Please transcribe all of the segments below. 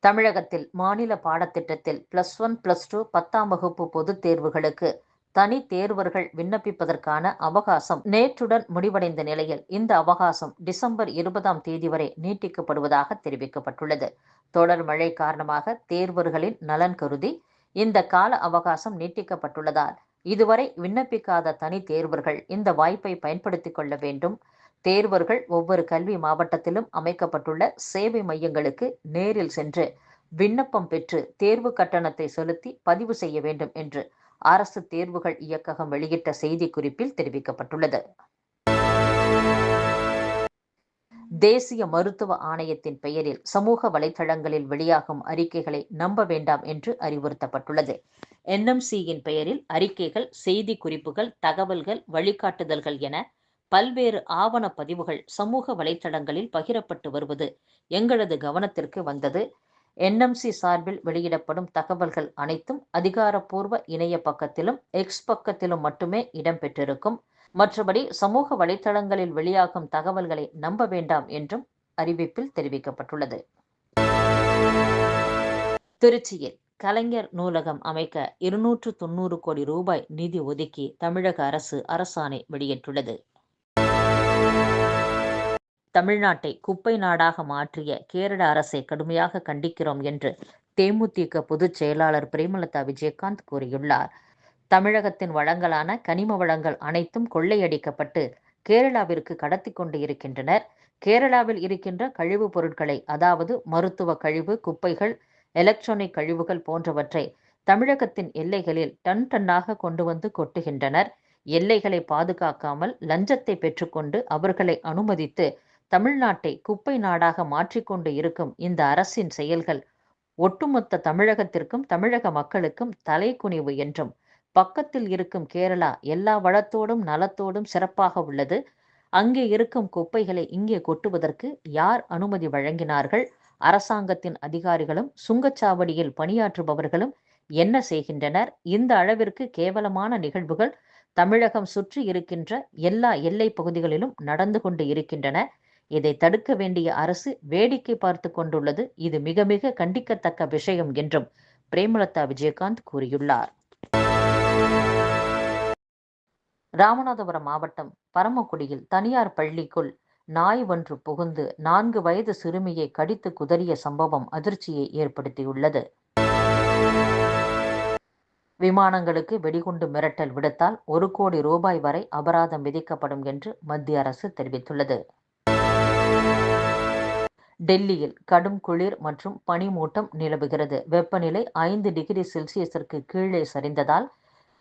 தமிழகத்தில் மாநில பாடத்திட்டத்தில் பிளஸ் ஒன் பிளஸ் டூ பத்தாம் வகுப்பு பொதுத் தேர்வுகளுக்கு தனி தேர்வர்கள் விண்ணப்பிப்பதற்கான அவகாசம் நேற்றுடன் முடிவடைந்த நிலையில் இந்த அவகாசம் டிசம்பர் இருபதாம் தேதி வரை நீட்டிக்கப்படுவதாக தெரிவிக்கப்பட்டுள்ளது. தொடர் மழை காரணமாக தேர்வர்களின் நலன் கருதி இந்த கால அவகாசம் நீட்டிக்கப்பட்டுள்ளதால் இதுவரை விண்ணப்பிக்காத தனி தேர்வர்கள் இந்த வாய்ப்பை பயன்படுத்திக் கொள்ள வேண்டும். தேர்வர்கள் ஒவ்வொரு கல்வி மாவட்டத்திலும் அமைக்கப்பட்டுள்ள சேவை மையங்களுக்கு நேரில் சென்று விண்ணப்பம் பெற்று தேர்வு கட்டணத்தை செலுத்தி பதிவு செய்ய வேண்டும் என்று அரசு தேர்வுகள் இயக்ககம் வெளியிட்ட செய்திக்குறிப்பில் தெரிவிக்கப்பட்டுள்ளது. தேசிய மருத்துவ ஆணையத்தின் பெயரில் சமூக வலைதளங்களில் வெளியாகும் அறிக்கைகளை நம்ப வேண்டாம் என்று அறிவுறுத்தப்பட்டுள்ளது. என்எம்சியின் பெயரில் அறிக்கைகள் செய்தி குறிப்புகள் தகவல்கள் வழிகாட்டுதல்கள் என பல்வேறு ஆவண பதிவுகள் சமூக வலைத்தளங்களில் பகிரப்பட்டு வருவது எங்களது கவனத்திற்கு வந்தது. என்எம்சி சார்பில் வெளியிடப்படும் தகவல்கள் அனைத்தும் அதிகாரப்பூர்வ இணைய பக்கத்திலும் எக்ஸ் பக்கத்திலும் மட்டுமே இடம்பெற்றிருக்கும். மற்றபடி சமூக வலைத்தளங்களில் வெளியாகும் தகவல்களை நம்ப வேண்டாம் என்றும் அறிவிப்பில் தெரிவிக்கப்பட்டுள்ளது. திருச்சியில் கலைஞர் நூலகம் அமைக்க இருநூற்று தொண்ணூறு கோடி ரூபாய் நிதி ஒதுக்கி தமிழக அரசு அரசாணை வெளியிட்டுள்ளது. தமிழ்நாட்டை குப்பை நாடாக மாற்றிய கேரள அரசை கடுமையாக கண்டிக்கிறோம் என்று தேமுதிக பொதுச் செயலாளர் பிரேமலதா விஜயகாந்த் கூறியுள்ளார். தமிழகத்தின் வளங்களான கனிம வளங்கள் அனைத்தும் கொள்ளையடிக்கப்பட்டு கேரளாவிற்கு கடத்தி கொண்டு இருக்கின்றனர். கேரளாவில் இருக்கின்ற கழிவுப் பொருட்களை அதாவது மருத்துவ கழிவு குப்பைகள் எலக்ட்ரானிக் கழிவுகள் போன்றவற்றை தமிழகத்தின் எல்லைகளில் டன் டன்னாக கொண்டு வந்து கொட்டுகின்றனர். எல்லைகளை பாதுகாக்காமல் லஞ்சத்தை பெற்றுக்கொண்டு அவர்களை அனுமதித்து தமிழ்நாட்டை குப்பை நாடாக மாற்றிக்கொண்டு இருக்கும் இந்த அரசின் செயல்கள் ஒட்டுமொத்த தமிழகத்திற்கும் தமிழக மக்களுக்கும் தலைக்குனிவு என்றும் பக்கத்தில் இருக்கும் கேரளா எல்லா வளத்தோடும் நலத்தோடும் சிறப்பாக உள்ளது. அங்கே இருக்கும் குப்பைகளை இங்கே கொட்டுவதற்கு யார் அனுமதி வழங்கினார்கள்? அரசாங்கத்தின் அதிகாரிகளும் சுங்கச்சாவடியில் பணியாற்றுபவர்களும் என்ன செய்கின்றனர்? இந்த அளவிற்கு கேவலமான நிகழ்வுகள் தமிழகம் சுற்றி இருக்கின்ற எல்லா எல்லை பகுதிகளிலும் நடந்து கொண்டு இருக்கின்றன. இதை தடுக்க வேண்டிய அரசு வேடிக்கை பார்த்து கொண்டுள்ளது. இது மிக மிக கண்டிக்கத்தக்க விஷயம் என்றும் பிரேமலதா விஜயகாந்த் கூறியுள்ளார். ராமநாதபுரம் மாவட்டம் பரமக்குடியில் தனியார் பள்ளிக்குள் நாய் ஒன்று புகுந்து நான்கு வயது சிறுமியை கடித்து குதறிய சம்பவம் அதிர்ச்சியை ஏற்படுத்தியுள்ளது. விமானங்களுக்கு வெடிகுண்டு மிரட்டல் விடுத்தால் ஒரு கோடி ரூபாய் வரை அபராதம் விதிக்கப்படும் என்று மத்திய அரசு தெரிவித்துள்ளது. டெல்லியில் கடும் குளிர் மற்றும் பனிமூட்டம் நிலவுகிறது. வெப்பநிலை ஐந்து டிகிரி செல்சியஸிற்கு கீழே சரிந்ததால்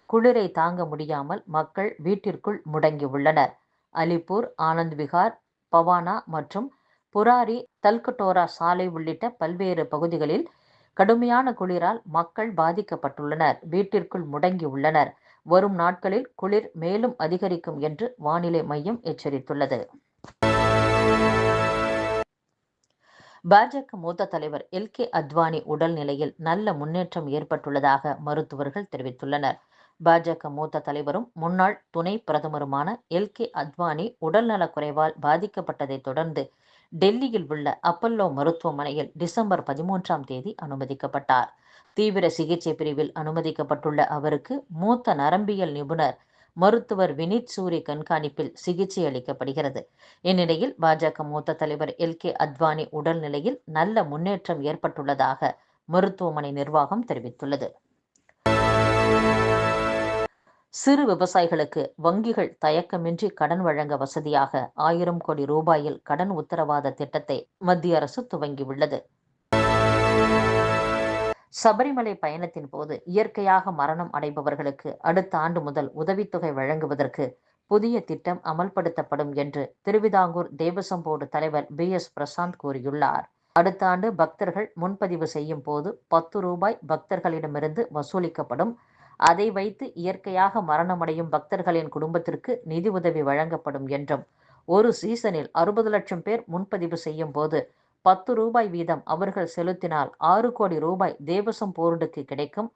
குளிரை தாங்க முடியாமல் மக்கள் வீட்டிற்குள் முடங்கியுள்ளனர். அலிப்பூர் ஆனந்த் விகார் பவானா மற்றும் புராரி தல்கட்டோரா சாலை உள்ளிட்ட பல்வேறு பகுதிகளில் கடுமையான குளிரால் மக்கள் பாதிக்கப்பட்டுள்ளனர். வீட்டிற்குள் முடங்கியுள்ளனர். வரும் நாட்களில் குளிர் மேலும் அதிகரிக்கும் என்று வானிலை மையம் எச்சரித்துள்ளது. பாஜக மூத்த தலைவர் எல் கே அத்வானி உடல்நிலையில் நல்ல முன்னேற்றம் ஏற்பட்டுள்ளதாக மருத்துவர்கள் தெரிவித்துள்ளனர். பாஜக மூத்த தலைவரும் முன்னாள் துணை பிரதமருமான எல் கே அத்வானி உடல்நலக் குறைவால் பாதிக்கப்பட்டதை தொடர்ந்து டெல்லியில் உள்ள அப்பல்லோ மருத்துவமனையில் டிசம்பர் பதிமூன்றாம் தேதி அனுமதிக்கப்பட்டார். தீவிர சிகிச்சை பிரிவில் அனுமதிக்கப்பட்டுள்ள அவருக்கு மூத்த நரம்பியல் நிபுணர் மருத்துவர் வினித் சூரி கண்காணிப்பில் சிகிச்சை அளிக்கப்படுகிறது. இந்நிலையில் பாஜக மூத்த தலைவர் எல். கே. அத்வானி உடல்நிலையில் நல்ல முன்னேற்றம் ஏற்பட்டுள்ளதாக மருத்துவமனை நிர்வாகம் தெரிவித்துள்ளது. சிறு விவசாயிகளுக்கு வங்கிகள் தயக்கமின்றி கடன் வழங்க வசதியாக ஆயிரம் கோடி ரூபாயில் கடன் உத்தரவாத திட்டத்தை மத்திய அரசு துவங்கியுள்ளது. சபரிமலை பயணத்தின் போது இயற்கையாக மரணம் அடைபவர்களுக்கு அடுத்த ஆண்டு முதல் உதவித்தொகை வழங்குவதற்கு புதிய திட்டம் அமல்படுத்தப்படும் என்று திருவிதாங்கூர் தேவசம் போர்டு தலைவர் பி எஸ் பிரசாந்த் கூறியுள்ளார். அடுத்த ஆண்டு பக்தர்கள் முன்பதிவு செய்யும் போது பத்து ரூபாய் பக்தர்களிடமிருந்து வசூலிக்கப்படும். அதை வைத்து இயற்கையாக மரணமடையும் பக்தர்களின் குடும்பத்திற்கு நிதி உதவி வழங்கப்படும் என்றும் ஒரு சீசனில் அறுபது லட்சம் பேர் முன்பதிவு செய்யும் போது பத்து ரூபாய் வீதம் அவர்கள் செலுத்தினால் ஆறு கோடி ரூபாய் தேவசம் போர்டுக்கு கிடைக்கும்.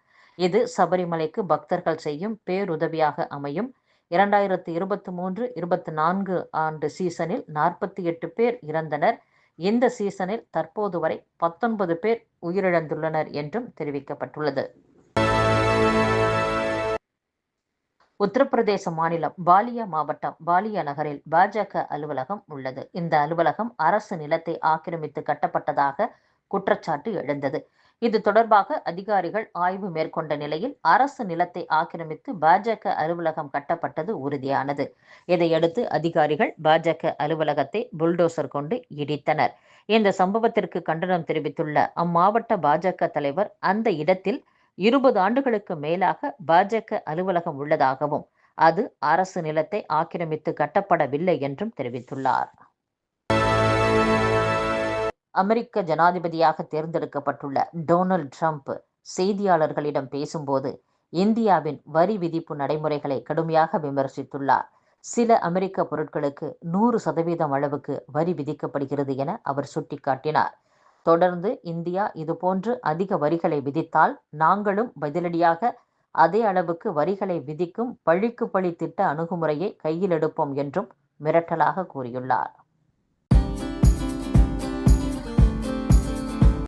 இது சபரிமலைக்கு பக்தர்கள் செய்யும் பேருதவியாக அமையும். இரண்டாயிரத்து இருபத்தி மூன்று இருபத்தி நான்கு ஆண்டு சீசனில் நாற்பத்தி எட்டு பேர் இறந்தனர். இந்த சீசனில் தற்போது வரை பத்தொன்பது பேர் உயிரிழந்துள்ளனர் என்றும் தெரிவிக்கப்பட்டுள்ளது. உத்தரப்பிரதேச மாநிலம் பாலியா மாவட்டம் பாலியா நகரில் பாஜக அலுவலகம் உள்ளது. இந்த அலுவலகம் அரசு நிலத்தை ஆக்கிரமித்து கட்டப்பட்டதாக குற்றச்சாட்டு எழுந்தது. இது தொடர்பாக அதிகாரிகள் ஆய்வு மேற்கொண்ட நிலையில் அரசு நிலத்தை ஆக்கிரமித்து பாஜக அலுவலகம் கட்டப்பட்டது உறுதியானது. இதையடுத்து அதிகாரிகள் பாஜக அலுவலகத்தை புல்டோசர் கொண்டு இடித்தனர். இந்த சம்பவத்திற்கு கண்டனம் தெரிவித்துள்ள அம்மாவட்ட பாஜக தலைவர் அந்த இடத்தில் இருபது ஆண்டுகளுக்கு மேலாக பாஜக அலுவலகம் உள்ளதாகவும் அது அரசு நிலத்தை ஆக்கிரமித்து கட்டப்படவில்லை என்றும் தெரிவித்துள்ளார். அமெரிக்க ஜனாதிபதியாக தேர்ந்தெடுக்கப்பட்டுள்ள டொனால்ட் ட்ரம்ப் செய்தியாளர்களிடம் பேசும்போது இந்தியாவின் வரி விதிப்பு நடைமுறைகளை கடுமையாக விமர்சித்துள்ளார். சில அமெரிக்க பொருட்களுக்கு நூறு சதவீதம் அளவுக்கு வரி விதிக்கப்படுகிறது என அவர் சுட்டிக்காட்டினார். தொடர்ந்து இந்தியா இதுபோன்று அதிக வரிகளை விதித்தால் நாங்களும் பதிலடியாக அதே அளவுக்கு வரிகளை விதிக்கும் பழிக்கு பழி திட்ட அணுகுமுறையை கையில் எடுப்போம் என்றும் மிரட்டலாக கூறியுள்ளார்.